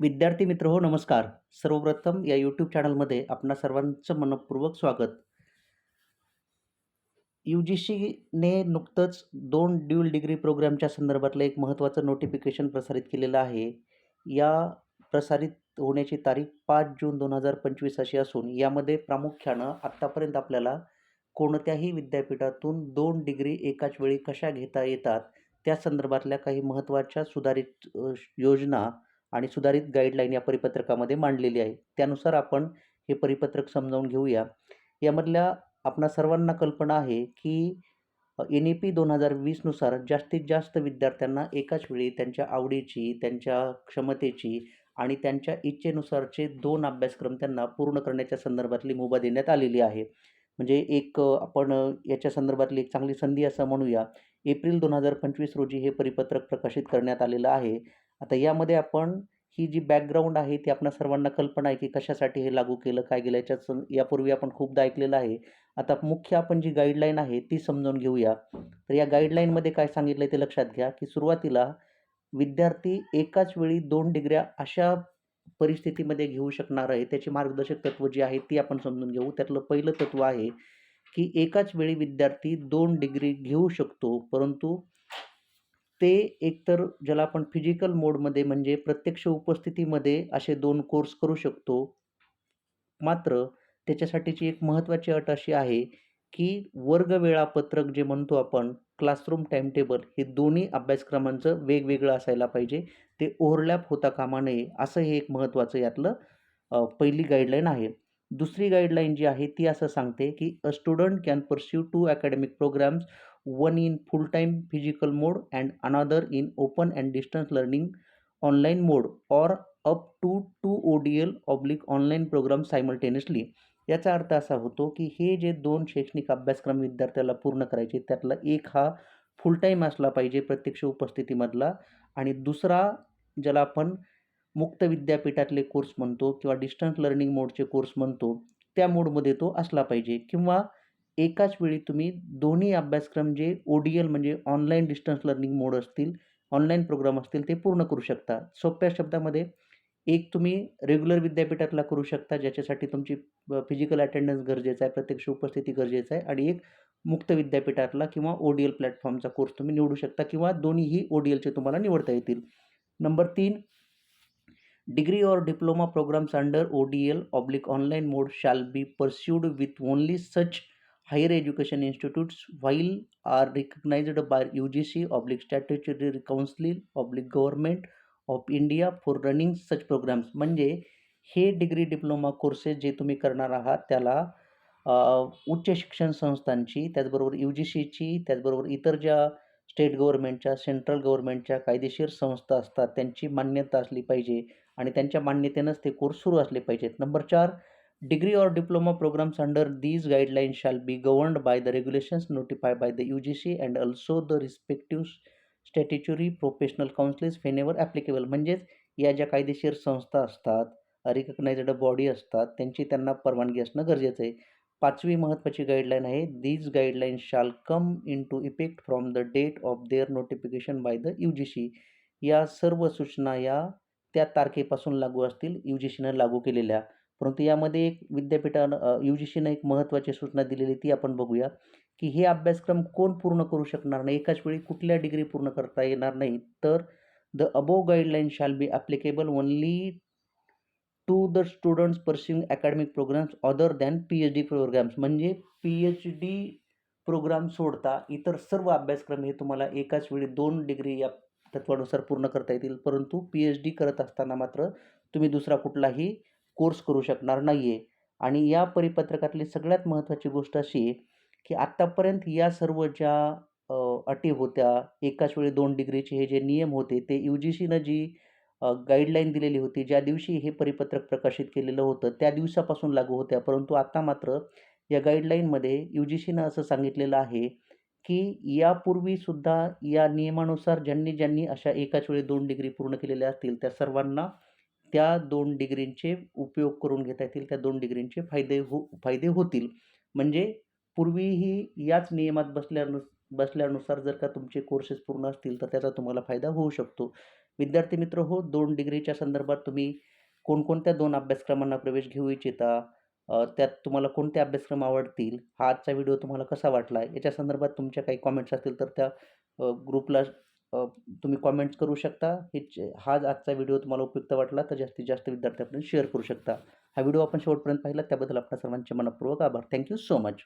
विद्यार्थी मित्र हो नमस्कार. सर्वप्रथम या यूट्यूब चॅनलमध्ये आपणा सर्वांचं मनपूर्वक स्वागत. यू जी सीने नुकतंच दोन ड्युअल डिग्री प्रोग्रामच्या संदर्भातलं एक महत्त्वाचं नोटिफिकेशन प्रसारित केलेलं आहे. या प्रसारित होण्याची तारीख पाच जून दोन हजार पंचवीस अशी असून यामध्ये प्रामुख्यानं आत्तापर्यंत आपल्याला कोणत्याही विद्यापीठातून दोन डिग्री एकाच वेळी कशा घेता येतात त्या संदर्भातल्या काही महत्त्वाच्या सुधारित योजना आणि सुधारित गाईडलाईन या परिपत्रकामध्ये मांडलेली आहे. त्यानुसार आपण हे परिपत्रक समजावून घेऊया. यामधल्या आपणा सर्वांना कल्पना आहे की एन ई पी दोन हजार वीसनुसार जास्तीत जास्त विद्यार्थ्यांना एकाच वेळी त्यांच्या आवडीची त्यांच्या क्षमतेची आणि त्यांच्या इच्छेनुसारचे दोन अभ्यासक्रम त्यांना पूर्ण करण्याच्या संदर्भातली मुभा देण्यात आलेली आहे. म्हणजे एक आपण याच्या संदर्भातली एक चांगली संधी असं म्हणूया. एप्रिल दोन हजार पंचवीस रोजी हे परिपत्रक प्रकाशित करण्यात आलेलं आहे. आता यामध्ये आपण ही जी बॅकग्राऊंड आहे ती आपणा सर्वांना कल्पना आहे की कशासाठी हे लागू केलं काय केलं याच्यात यापूर्वी आपण खूपदा ऐकलेलं आहे. आता मुख्य आपण जी गाईडलाईन आहे ती समजून घेऊया. तर या गाईडलाईनमध्ये काय सांगितलं आहे ते लक्षात घ्या की सुरुवातीला विद्यार्थी एकाच वेळी दोन डिग्र्या अशा परिस्थितीमध्ये घेऊ शकणार आहे. त्याची मार्गदर्शक तत्त्व जी आहे ती आपण समजून घेऊ. त्यातलं पहिलं तत्त्व आहे की एकाच वेळी विद्यार्थी दोन डिग्री घेऊ शकतो परंतु ते एकतर ज्याला आपण फिजिकल मोडमध्ये म्हणजे प्रत्यक्ष उपस्थितीमध्ये असे दोन कोर्स करू शकतो. मात्र त्याच्यासाठीची एक महत्त्वाची अट अशी आहे की वर्ग वेळापत्रक जे म्हणतो आपण क्लासरूम टाईमटेबल हे दोन्ही अभ्यासक्रमांचं वेगवेगळं असायला पाहिजे. ते ओव्हरलॅप होता कामा नये असं हे एक महत्त्वाचं यातलं पहिली गाईडलाईन आहे. दुसरी गाईडलाईन जी आहे ती असं सांगते की a student can pursue two academic programs one in full time physical mode and another in open and distance learning online mode or up to two O D L oblique online program simultaneously याचा अर्थ असा होतो की हे जे दोन शैक्षणिक अभ्यासक्रम विद्यार्थ्याला पूर्ण करायचे त्यातला एक हा फुल टाईम असला पाहिजे प्रत्यक्ष उपस्थितीमधला आणि दुसरा ज्याला आपण मुक्त विद्यापीठातले कोर्स म्हणतो किंवा डिस्टन्स लर्निंग मोडचे कोर्स म्हणतो त्या मोडमध्ये तो असला पाहिजे. किंवा एकाच वेळी तुम्ही दोन्ही अभ्यासक्रम जे ओ डी एल म्हणजे ऑनलाईन डिस्टन्स लर्निंग मोड असतील ऑनलाईन प्रोग्राम असतील ते पूर्ण करू शकता. सोप्या शब्दामध्ये एक तुम्ही रेग्युलर विद्यापीठातला करू शकता ज्याच्यासाठी तुमची फिजिकल अटेंडन्स गरजेचं आहे प्रत्यक्ष उपस्थिती गरजेचं आहे आणि एक मुक्त विद्यापीठातला किंवा ओ डी एल प्लॅटफॉर्मचा कोर्स तुम्ही निवडू शकता किंवा दोन्हीही ओ डी एलचे तुम्हाला निवडता येतील. नंबर तीन degree or diploma programmes under O D L oblique shall mode pursued be only with such higher education institutes while are recognized by UGC oblique statutory council oblique government of India for running such programs. म्हणजे हे degree diploma courses जे तुम्ही करणार आहात त्याला उच्च शिक्षण संस्थांची त्याचबरोबर यू जी सीची त्याचबरोबर इतर ज्या स्टेट गव्हर्नमेंटच्या सेंट्रल गव्हर्नमेंटच्या कायदेशीर संस्था असतात त्यांची मान्यता असली पाहिजे. आणि त्यांच्या मान्यतेनंच ते कोर्स सुरू असले पाहिजेत. नंबर चार degree or diploma programmes under these guidelines shall be governed by the regulations notify by the U G C and also the respective statutory professional councillors whenever applicable म्हणजेच या ज्या कायदेशीर संस्था असतात रिकग्नाइज्ड बॉडी असतात त्यांची त्यांना परवानगी असणं गरजेचं आहे. पाचवी महत्त्वाची गाईडलाईन आहे. These guidelines shall come into effect from the date of their notification by the U G C या सर्व सूचना या त्या तारखेपासून लागू असतील यू जी सीनं लागू केलेल्या. परंतु यामध्ये एक विद्यापीठानं यू जी सीनं एक महत्त्वाची सूचना दिलेली ती आपण बघूया की हे अभ्यासक्रम कोण पूर्ण करू शकणार नाही एकाच वेळी कुठल्या डिग्री पूर्ण करता येणार नाही तर the above guideline shall be applicable only to the students pursuing academic programmes other than P H D programmes. म्हणजे पी एच डी प्रोग्राम सोडता इतर सर्व अभ्यासक्रम हे तुम्हाला एकाच वेळी दोन डिग्री या तत्वानुसार पूर्ण करता येतील. परंतु पी एच डी करत असताना मात्र तुम्ही दुसरा कुठलाही कोर्स करू शकणार नाही आहे आणि या परिपत्रकातली सगळ्यात महत्त्वाची गोष्ट अशी आहे की आत्तापर्यंत या सर्व ज्या अटी होत्या एकाच वेळी दोन डिग्रीचे हे जे नियम होते ते यू जी सीनं जी गाईडलाईन दिलेली होती ज्या दिवशी हे परिपत्रक प्रकाशित केलेलं होतं त्या दिवसापासून लागू होत्या. परंतु आत्ता मात्र या गाईडलाईनमध्ये यू जी सीनं असं सांगितलेलं आहे की यापूर्वीसुद्धा या नियमानुसार ज्यांनी ज्यांनी अशा एकाच वेळी दोन डिग्री पूर्ण केलेल्या असतील त्या सर्वांना त्या दोन डिग्रींचे उपयोग करून घेता येतील त्या दोन डिग्रींचे फायदे हो फायदे होतील म्हणजे पूर्वीही याच नियमात बसल्यानु बसल्यानुसार जर का तुमचे कोर्सेस पूर्ण असतील तर त्याचा तुम्हाला फायदा होऊ शकतो विद्यार्थी मित्र हो दोन डिग्रीच्या संदर्भात तुम्ही कोणकोणत्या दोन अभ्यासक्रमांना प्रवेश घेऊ इच्छिता? त्यात तुम्हाला कोणते अभ्यासक्रम आवडतील? हा आजचा व्हिडिओ तुम्हाला कसा वाटला? याच्या संदर्भात तुमच्या काही कॉमेंट्स असतील तर त्या ग्रुपला तुम्ही कॉमेंट्स करू शकता. हे हा आजचा व्हिडिओ तुम्हाला उपयुक्त वाटला तर जास्तीत जास्त विद्यार्थ्यांपर्यंत शेअर करू शकता. हा व्हिडिओ आपण शेवटपर्यंत पाहिला त्याबद्दल आपणा सर्वांचे मनपूर्वक आभार. Thank you so much.